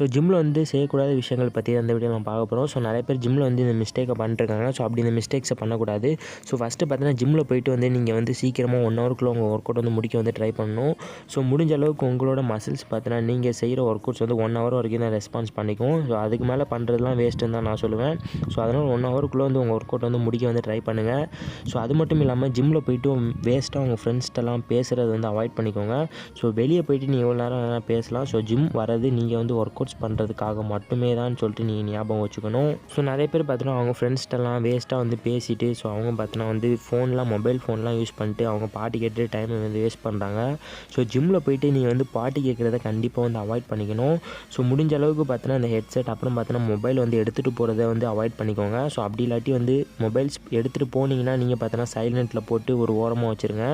So ஜிம்மில் வந்து செய்யக்கூடாத விஷயங்கள் பற்றி அந்த வீடியோ நம்ம பார்க்க போகிறோம் ஸோ நிறைய பேர் ஜிம்மில் வந்து இந்த மிஸ்டேக்கை பண்ணிட்டுருக்காங்க ஸோ அப்படி இந்த மிஸ்டேக்ஸை பண்ணக்கூடாது. ஸோ ஃபஸ்ட்டு பார்த்தீங்கன்னா ஜிம்மில் போயிட்டு வந்து நீங்கள் வந்து சீக்கிரமாக ஒன் ஹவருக்குள்ளே உங்கள் ஒர்க் அவுட் வந்து முடிக்க வந்து ட்ரை பண்ணணும். ஸோ முடிஞ்ச அளவுக்கு உங்களோட மசில்ஸ் பார்த்தீங்கன்னா நீங்கள் செய்கிற ஒர்க் அவுட்ஸ் வந்து ஒன் ஹவர் வரைக்கும் தான் ரெஸ்பான்ஸ் பண்ணிக்கும். ஸோ அதுக்கு மேலே பண்ணுறதுலாம் வேஸ்ட்டுன்னு தான் நான் சொல்லுவேன். ஸோ அதனால் ஒன் ஹவருக்குள்ளே வந்து உங்கள் ஒர்க் அவுட் வந்து முடிக்க வந்து ட்ரை பண்ணுங்கள் ஸோ அது மட்டும் இல்லாமல் ஜிம்மில் போயிட்டு வேஸ்ட்டாக உங்கள் ஃப்ரெண்ட்ஸ்ட்டெல்லாம் பேசுகிறது வந்து அவாய்ட் பண்ணிக்கோங்க. ஸோ வெளியே போயிட்டு நீங்கள் எவ்வளோ நேரம் வேணால் பேசலாம். ஸோ ஜிம் வரது நீங்கள் வந்து ஒர்க் அவுட் அவுட்ஸ் பண்ணுறதுக்காக மட்டுமே தான் சொல்லிட்டு நீங்கள் ஞாபகம் வச்சுக்கணும். ஸோ நிறைய பேர் பார்த்தீங்கன்னா அவங்க ஃப்ரெண்ட்ஸ்ட்டெல்லாம் வேஸ்ட்டாக வந்து பேசிட்டு ஸோ அவங்க பார்த்தீங்கன்னா வந்து ஃபோன்லாம் மொபைல் ஃபோன்லாம் யூஸ் பண்ணிட்டு அவங்க பாட்டு கேட்டு டைமை வந்து வேஸ்ட் பண்ணுறாங்க ஸோ ஜிம்மில் போயிட்டு நீங்கள் வந்து பாட்டு கேட்குறத கண்டிப்பாக வந்து அவாய்ட் பண்ணிக்கணும். ஸோ முடிஞ்ச அளவுக்கு பார்த்தீங்கன்னா இந்த ஹெட்செட் அப்புறம் பார்த்தீங்கன்னா மொபைல் வந்து எடுத்துகிட்டு போகிறத வந்து அவாய்ட் பண்ணிக்கோங்க. ஸோ அப்படி இல்லாட்டி வந்து மொபைல்ஸ் எடுத்துகிட்டு போனீங்கன்னா நீங்கள் பார்த்தீங்கன்னா சைலண்ட்டில் போட்டு ஒரு ஓரமாக வச்சுருங்க.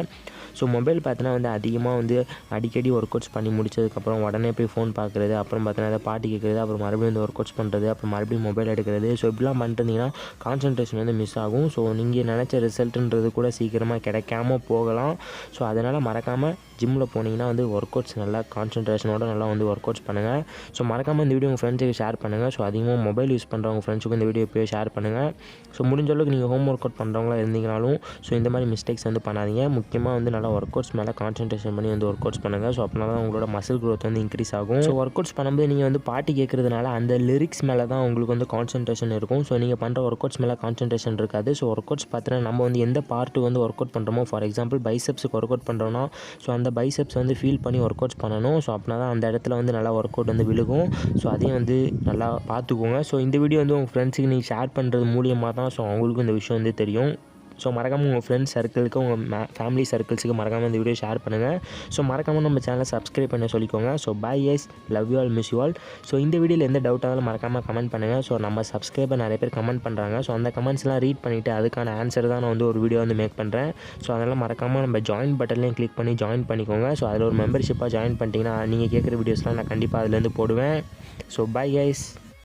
ஸோ மொபைல் பார்த்தீங்கன்னா வந்து அதிகமாக வந்து அடிக்கடி ஒர்க் அவுட்ஸ் பண்ணி முடிச்சதுக்கப்புறம் உடனே போய் ஃபோன் பார்க்குறது அப்புறம் பார்த்தீங்கன்னா அதை பாட்டு கேட்குறது அப்புறம் மறுபடியும் வந்து ஒர்க் அவுட்ஸ் பண்ணுறது அப்புறம் மறுபடியும் மொபைல் எடுக்கிறது. ஸோ இப்படிலாம் பண்ணிட்டுருந்தீங்கன்னா கான்சன்ட்ரேஷன் வந்து மிஸ் ஆகும். ஸோ நீங்கள் நினச்ச ரிசல்ட்டுன்றது கூட சீக்கிரமாக கிடைக்காம போகலாம். ஸோ அதனால் மறக்காமல் ஜிம்மில் போனீங்கன்னா வந்து ஒர்க் அவுட்ஸ் நல்லா கான்சன்ட்ரேஷனோட நல்லா வந்து ஒர்க் அவுட்ஸ் பண்ணுங்கள் ஸோ மறக்காமல் இந்த வீடியோ உங்கள் ஃப்ரெண்ட்ஸுக்கு ஷேர் பண்ணுங்கள் ஸோ அதிகமாக மொபைல் யூஸ் பண்ணுறவங்க ஃப்ரெண்ட்ஸுக்கும் இந்த வீடியோ போய் ஷேர் பண்ணுங்கள் ஸோ முடிஞ்ச அளவுக்கு நீங்கள் ஹோம் ஒர்க் அவுட் பண்ணுறவங்களா இருந்தீங்கனாலும் ஸோ இந்த மாதிரி மிஸ்டேக்ஸ் வந்து பண்ணாதீங்க. முக்கியமாக வந்து நல்லா ஒர்க் அவுட்ஸ் மேலே கான்சன்ட்ரேஷன் பண்ணி வந்து ஒர்க் அவுட்ஸ் பண்ணுங்கள் ஸோ அப்படின்னா தான் உங்களோட மசில் க்ரோத் வந்து இன்க்ரீஸ் ஆகும். ஸோ ஒர்க் அவுட்ஸ் பண்ணும்போது நீங்கள் வந்து பாட்டு கேட்குறதுனால அந்த லிரிக்ஸ் மேலே தான் உங்களுக்கு வந்து கான்சன்ட்ரேஷன் இருக்கும். ஸோ நீங்கள் பண்ணுற ஒர்க் அவுட்ஸ் மேலே கான்சன்ட்ரேஷன் இருக்காது. ஸோ ஒர்க் அவுட்ஸ் பார்த்தீங்கன்னா நம்ம வந்து எந்த பார்ட்டு வந்து ஒர்க் அவுட் பண்ணுறோமோ ஃபார் எக்ஸாம்பிள் பைசெப்ஸுக்கு ஒர்க் அவுட் பண்ணுறோன்னா ஸோ அந்த பைசெப்ஸ் வந்து ஃபீல் பண்ணி ஒர்க் அவுட்ஸ் பண்ணணும். ஸோ அப்படின்னா தான் அந்த இடத்துல வந்து நல்லா ஒர்க் அவுட் வந்து விழுகும். ஸோ அதையும் வந்து நல்லா பார்த்துக்கோங்க. ஸோ இந்த வீடியோ வந்து உங்கள் ஃப்ரெண்ட்ஸுக்கு நீங்கள் ஷேர் பண்ணுறது மூலியமாக தான் ஸோ அவங்களுக்கும் இந்த விஷயம் வந்து தெரியும். ஸோ மறக்காமல் உங்கள் ஃப்ரெண்ட்ஸ் சர்க்கிளுக்கு உங்கள் மே ஃபேமிலி சர்க்கிள்ஸுக்கு மறக்காமல் இந்த வீடியோ ஷேர் பண்ணுங்கள் ஸோ மறக்காமல் நம்ம சேனலை சப்ஸ்கிரைப் பண்ண சொல்லிக்கோங்க. So bye yes love you all miss you all so இந்த வீடியோவில் எந்த டவுட்டாக இருந்தாலும் மறக்காமல் கமெண்ட் பண்ணுங்கள் ஸோ நம்ம சப்ஸ்கிரைபர் நிறைய பேர் கமெண்ட் பண்ணுறாங்க ஸோ அந்த கமெண்ட்ஸ்லாம் ரீட் பண்ணிவிட்டு அதுக்கான ஆன்சர் தான் நான் வந்து ஒரு வீடியோ வந்து மேக் பண்ணுறேன் ஸோ அதனால் மறக்காமல் நம்ம ஜாயின் பட்டன்லையும் கிளிக் பண்ணி ஜாயின் பண்ணிக்கோங்க. ஸோ அதில் ஒரு மெம்பர்ஷிப்பாக ஜாயின் பண்ணிட்டீங்கன்னா நீங்கள் கேட்குற வீடியோஸ்லாம் நான் கண்டிப்பாக அதுலேருந்து போடுவேன். So bye guys